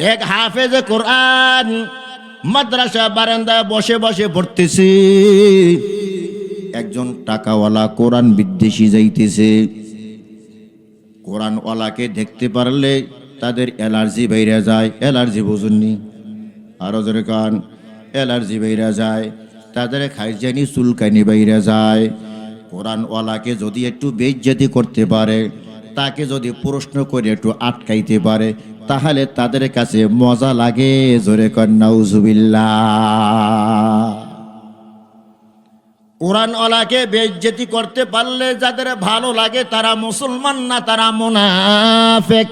এক হাফেজে কোরআন মাদ্রাসা বারান্দায় বসে বসে পড়তেছে। একজন টাকাওয়ালা কোরআন বিদ্বেষী যাইতেছে। কোরআনওয়ালাকে দেখতে পারলে তাদের অ্যালার্জি বাইরে যায়। অ্যালার্জি বুঝুননি? আরও জোরে কান। অ্যালার্জি বাইরে যায়, তাদের খাইজানি চুলকানি বাইরে যায়। কোরআনওয়ালাকে যদি একটু বেজ্জাতি করতে পারে, তাকে যদি প্রশ্ন করে একটু আটকাইতে পারে তাহলে তাদের কাছে মজা লাগে, জোরে কন্যাউজুবিল্লা কোরআনওয়ালাকে বেজ্জতি করতে পারলে যাদের ভালো লাগে তারা মুসলমান না, তারা মুনাফেক।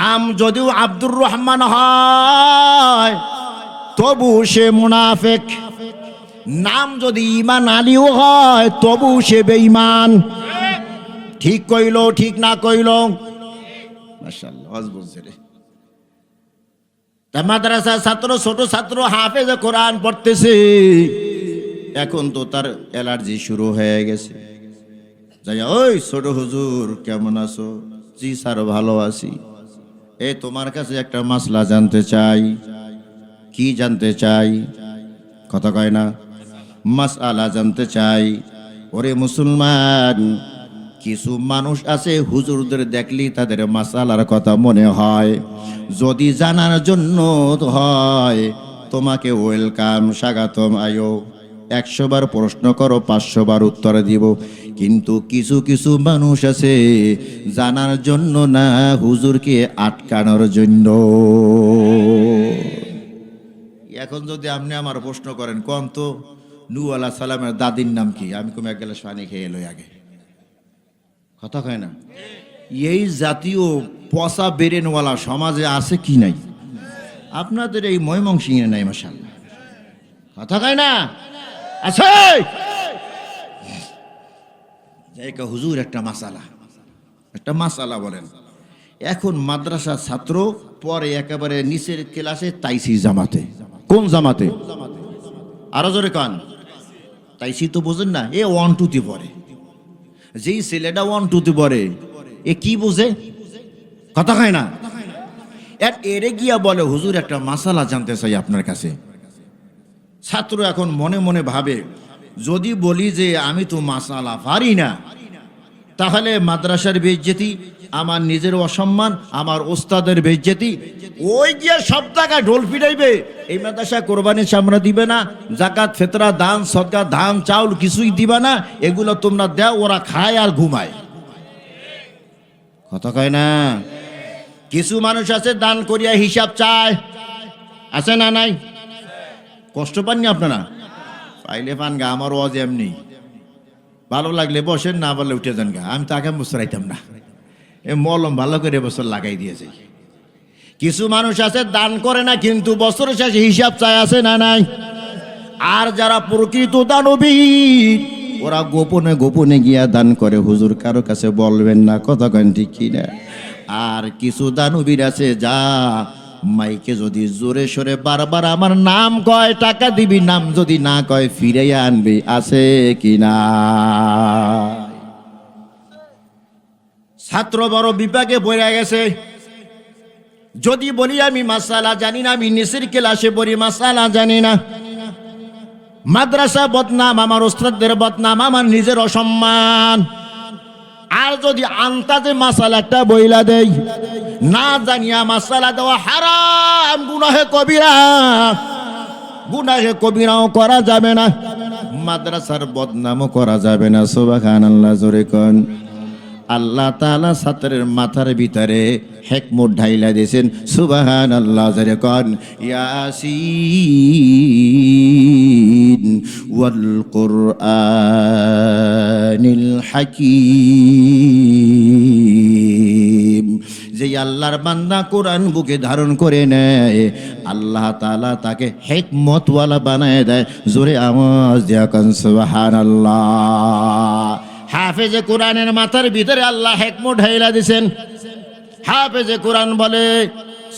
নাম যদিও আব্দুর রহমান হয়, তবু সে মুনাফেক। নাম যদি ইমান আলীও হয়, তবু সে বেঈমান। ঠিক কইল, ঠিক না কইল তা মাদ্রাসা ছাত্র, ছোট ছাত্র, হাফেজ কোরআন পড়তেছে। এখন তো তার অ্যালার্জি শুরু হয়ে গেছে। যাই ওই ছোট হুজুর, কেমন আছো? জি স্যার, ভালো আছি। এ, তোমার কাছে একটা মাসলা জানতে চাই। কি জানতে চাই? কথা কয় না। মাসআলা জানতে চাই। ওরে মুসলমান কিছু মানুষ আছে, হুজুরদের দেখলি তাদের মাসালার কথা মনে হয়। যদি জানার জন্য হয়, তোমাকে ওয়েলকাম, স্বাগতম, আয়ো। একশো বার প্রশ্ন করো, পাঁচশো বার উত্তর দিব। কিন্তু কিছু কিছু মানুষ আছে, জানার জন্য না, হুজুরকে আটকানোর জন্য। এখন যদি আপনি আমার প্রশ্ন করেন কোন তো নু আলাহ সালামের দাদির নাম কি? আমি কমে এক গেলে পানি খেয়ে এলো আগে। কথা কয় না? এই জাতীয় পচা বেরেনওয়ালা সমাজে আছে কি নাই? আপনাদের এই ময়মনসিংহে নাই মাসাল্লাহ কথা কয় না? আছে! হুজুর, একটা মাসালা। একটা মাসালা বলেন। এখন মাদ্রাসা ছাত্র পরে একেবারে নিচের ক্লাসে তাইসি জামাতে। কোন জামাতে? আরও জোরে কান। তাইসি তো বোঝেন না, এ ওয়ান টুতে পড়ে। যেই ছেলেটা ওয়ান টুতে পড়ে। এ কি বোঝে? কথা খায় না? এর এরে গিয়া বলে, হুজুর, একটা মাসালা জানতে চাই আপনার কাছে। ছাত্র এখন মনে মনে ভাবে, যদি বলি যে আমি তো মাসালা পারি না, তাহলে মাদ্রাসার বেজ্জেতি আমার নিজের অসম্মান, আমার ওস্তাদের বেজ্জেতি। ওই গিয়ে সব টাকা ঢোল ফিরাইবে, এই মাদ্রাসা কোরবানির সামনে দিবে না, জাকাত, ফেতরা, দান, সদকা, ধান, চাউল কিছুই দিবে না, এগুলো তোমরা দাও, ওরা খায় আর ঘুমায়। কথা কয় না? কিছু মানুষ আছে, দান করিয়া হিসাব চায়। আছে না নাই? কষ্ট পাননি আপনারা? পাইলে পান গা, আমার ওয়াজ এমনি। ভালো লাগলে বসেন, না বললে উঠে যান গা। আমি তাকে বসরাইতাম না। মলম ভালো করে বছর লাগাই দিয়েছে। কিছু মানুষ আছে, দান করে না, কিন্তু বছর শেষে হিসাব চায় আছে না নাই? আর যারা প্রকৃত দানবীর, ওরা গোপনে গোপনে গিয়া দান করে। হুজুর কারও কাছে বলবেন না, কথা কেন ঠিক কি না আর কিছু দানবীর আছে, যা মাইকে যদি জোরে সরে বারবার আমার নাম কয়, টাকা দিবি, নাম যদি না কয় ফিরে আনবি, আছে কি না ছাত্র বড় বিপাকে পড়ে গেছে। যদি বলি আমি মাসালা জানি না, আমি নিচের ক্লাসে বলি মাসালা জানি না। মাদ্রাসা বদনাম, আমার ওস্তাদদের বদনাম, আমার নিজের অসম্মান। আর যদি আন্তাজে মাসালা একটা বইলা দেই, না জানিয়া মাসালা দেওয়া হারাম, গুনাহে কবিরা। গুনাহে কবিরাও করা যাবে না, মাদ্রাসার বদনামও করা যাবে না সোবাখান আল্লাহ জোরে কন। আল্লাহ তালা ছাত্রের মাথার ভিতরে হেকমুট ঢাইলা দিয়েছেন সুবাহান আল্লাহ জরে কন কুরআনিল হাকিম। যে আল্লাহর বান্দা কোরআন বুকে ধারণ করে নেয়, আল্লাহ তালা তাকে হেকমতওয়ালা বানায় দেয়, জোরে আওয়াজ দেয়া কন সুবাহান আল্লাহ হাফেজে কোরআনের মাথার ভিতরে আল্লাহ হেকমত ঢাইলা দিছেন। হাফেজে কোরআন বলে,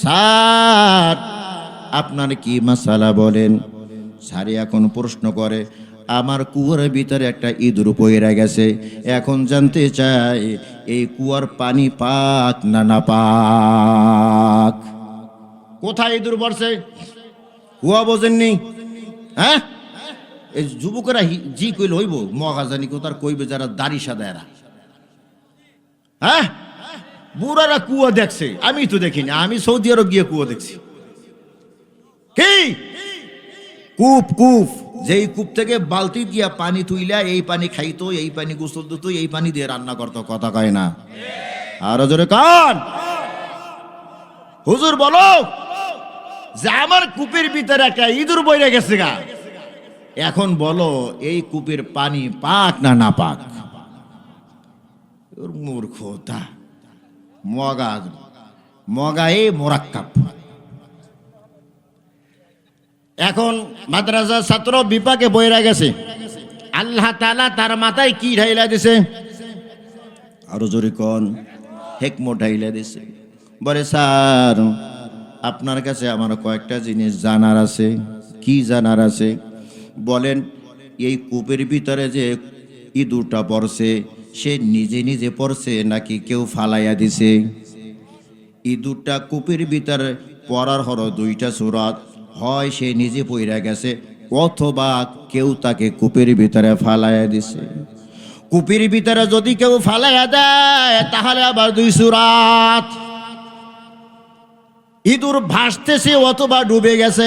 স্যার, আপনার কি মাসালা বলেন? স্যারে এখন প্রশ্ন করে, আমার কুয়ার ভিতরে একটা ইঁদুর পইরা গেছে। এখন জানতে চাই, এই কুয়ার পানি পাক না না পাক? কোথায় ইঁদুর পড়ছে? হুয়া বোঝেননি। হ্যাঁ? এই যুবকেরা জি কইল হইব মগা জানি কোথার কইবে যারা দাড়ি সাদা এরা। হ্যাঁ? বুড়ারা কুয়া দেখছে, আমি তো দেখিনি, আমি সৌদি আরব গিয়ে কুয়া দেখছি। কি? কূপ কূপ, যেই কূপ থেকে বালতি দিয়া পানি তুইলা, এই পানি খাইতো, এই পানি গোসল দিত, এই পানি দিয়ে রান্না করতো, কথা কয় না? আর জোরে কান। হুজুর বলো, যে আমার কূপের ভিতরে একটা ইঁদুর বইরে গেছে গা। এখন বলো, এই কূপের পানি পাক না না পাক? মূর্খতা। মগা মগা এ মোরাক্কাপ এখন মাদ্রাসা ছাত্র বিপাকে বইরা গেছে। আল্লাহ তালা তার মাথায় কি ঢাইলা দিছে? আরও জোরে কন হেকমো ঢাইলা দিছে। বলে, স্যার, আপনার কাছে আমার কয়েকটা জিনিস জানার আছে। কি জানার আছে? বলেন, এই কূপের ভিতরে যে ইঁদুরটা পড়ছে, সে নিজে নিজে পড়ছে নাকি কেউ ফালাইয়া দিছে? ইঁদুরটা কূপের ভিতরে পড়ার হলো দুইটা সুরাত। হয় সে নিজে পইরা গেছে, অথবা কেউ তাকে কূপের ভিতরে ফালাইয়া দিছে। কূপের ভিতরে যদি কেউ ফালাইয়া দেয়, তাহলে আবার দুই সুরাত। ইঁদুর ভাসতেছে অথবা ডুবে গেছে।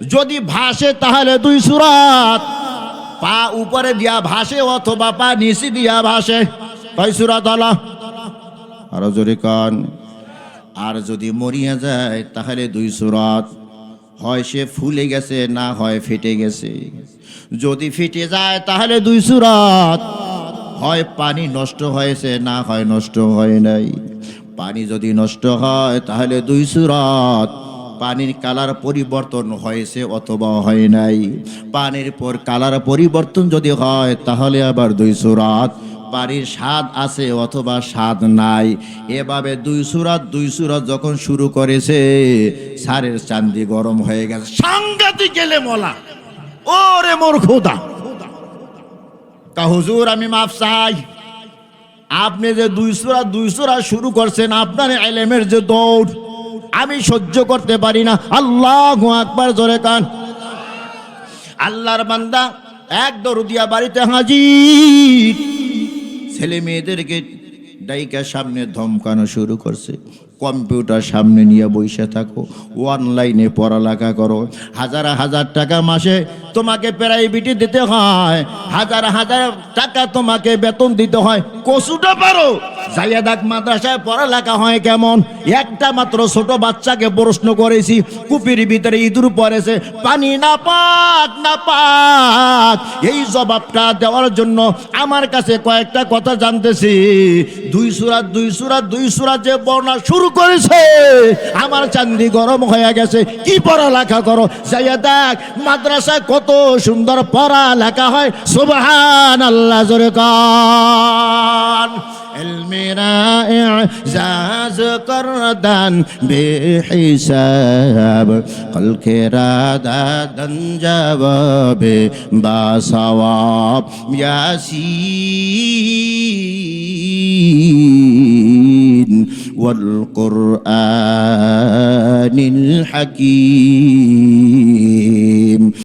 যদি ভাসে তাহলে দুই সুরাত। পা উপরে দিয়া ভাসে অথবা পা নিচে দিয়া ভাসে। কয় সুরাত হলো আরও জোরে কান। আর যদি মরিয়া যায় তাহলে দুই সুরাত। হয় সে ফুলে গেছে, না হয় ফেটে গেছে। যদি ফেটে যায় তাহলে দুই সুরাত। হয় পানি নষ্ট হয়েছে, না হয় নষ্ট হয় নাই। পানি যদি নষ্ট হয় তাহলে দুই সুরাত। পানির কালার পরিবর্তন হয়েছে অথবা হয় নাই। পানির পর কালার পরিবর্তন যদি হয়, তাহলে আবার দুই সুরাত পানির স্বাদ আছে অথবা স্বাদ নাই। এভাবে দুই সুরাত দুই সুরাত যখন শুরু করেছে, সারের চান্দি গরম হয়ে গেছে। সাংঘাতিক গেলে মলা ওরে মোর খোদা। তা হুজুর, আমি মাফ চাই। আপনি যে দুই সুরা দুই সুরা শুরু করছেন, আপনার এলেমের যে দৌড়। আমি সহ্য করতে পারি না। আল্লাহ আকবার, জোরে কান। আল্লাহর বান্দা এক দরুদিয়া বাড়িতে হাজির। ছেলে মেয়েদেরকে ডাইকা সামনে ধমকানো শুরু করছে। কম্পিউটার সামনে নিয়ে বসে থাকো। অনলাইনে পড়ালেখা করো। হাজার হাজার টাকা মাসে তোমাকে প্রাইভেটে দিতে হয়। হাজার হাজার টাকা তোমাকে বেতন দিতে হয়। কসুটা পারো। জাইয়াদাক মাদ্রাসায় পড়ালেখা হয় কেমন? একটা মাত্র ছোট বাচ্চাকে প্রশ্ন করেছি, কুপির ভিতরে ইঁদুর পড়েছে, পানি না পাক না পাক। এই জবাবটা দেওয়ার জন্য আমার কাছে কয়েকটা কথা জানতেছি। দুই সুরাত দুই সুরাত দুই সুরাত যে বর্ণা শুরু করেছে, আমার চান্দি গরম হয়ে গেছে। কি পড়ালেখা করো? যাইয়া দেখ মাদ্রাসায় কত সুন্দর পড়ালেখা হয় সুবহান আল্লাহ জোরে কান। المرائع رائع زاز قردان بحساب خلق رادة جواب باصواب ياسين والقرآن الحكيم.